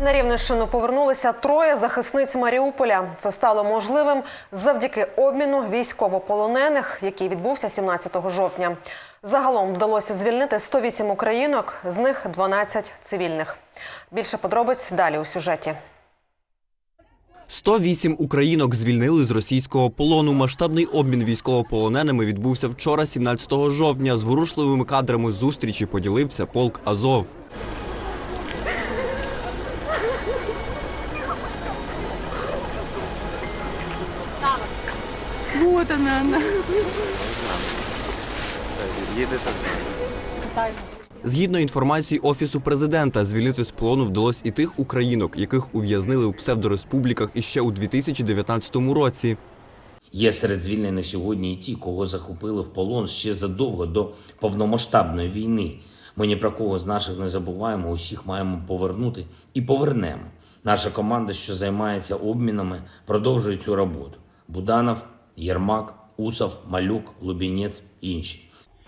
На Рівненщину повернулися троє захисниць Маріуполя. Це стало можливим завдяки обміну військовополонених, який відбувся 17 жовтня. Загалом вдалося звільнити 108 українок, з них 12 цивільних. Більше подробиць далі у сюжеті. 108 українок звільнили з російського полону. Масштабний обмін військовополоненими відбувся вчора, 17 жовтня. З ворушливими кадрами зустрічі поділився полк Азов. Вот она, она. Згідно інформації офісу президента, звільнити з полону вдалося і тих українок, яких ув'язнили у псевдореспубліках іще у 2019 році. Є серед звільнених сьогодні і ті, кого захопили в полон ще задовго до повномасштабної війни. Ми ні про кого з наших не забуваємо, усіх маємо повернути і повернемо. Наша команда, що займається обмінами, продовжує цю роботу. Буданов, Єрмак, Усов, Малюк, Лубінець інші.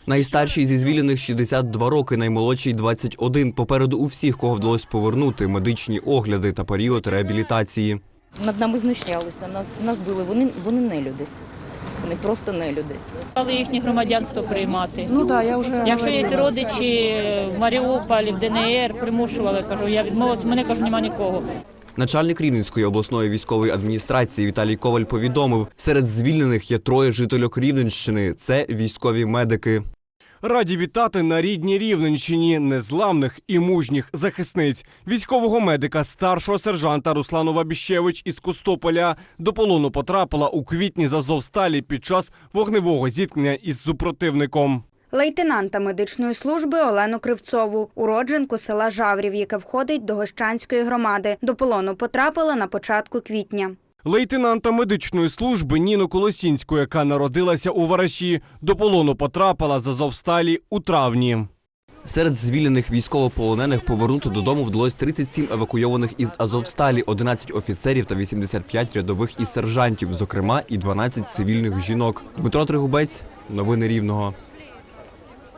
Найстарший зі звільнених 62 роки, наймолодший 21. Попереду у всіх, кого вдалося повернути, медичні огляди та період реабілітації. Над нами знущалися, нас, нас били. Вони, вони не люди. Вони просто не люди. Але їхнє громадянство приймати. Ну да, я вже Якщо є родичі в Маріуполі, в ДНР, примушували, кажу, я відмовилась, мене кажу, нема нікого. Начальник Рівненської обласної військової адміністрації Віталій Коваль повідомив, серед звільнених є троє жительок Рівненщини. Це військові медики. Раді вітати на рідній Рівненщині незламних і мужніх захисниць військового медика старшого сержанта Руслану Вабіщевич із Костополя до полону потрапила у квітні з Азовсталі під час вогневого зіткнення із супротивником. Лейтенанта медичної служби Олену Кривцову, уродженку села Жаврів, яке входить до Гощанської громади. До полону потрапила на початку квітня. Лейтенанта медичної служби Ніну Колосінську, яка народилася у Вараші, до полону потрапила з Азовсталі у травні. Серед звільнених військовополонених повернути додому вдалося 37 евакуйованих із Азовсталі, 11 офіцерів та 85 рядових і сержантів, зокрема і 12 цивільних жінок. Дмитро Тригубець, новини Рівного.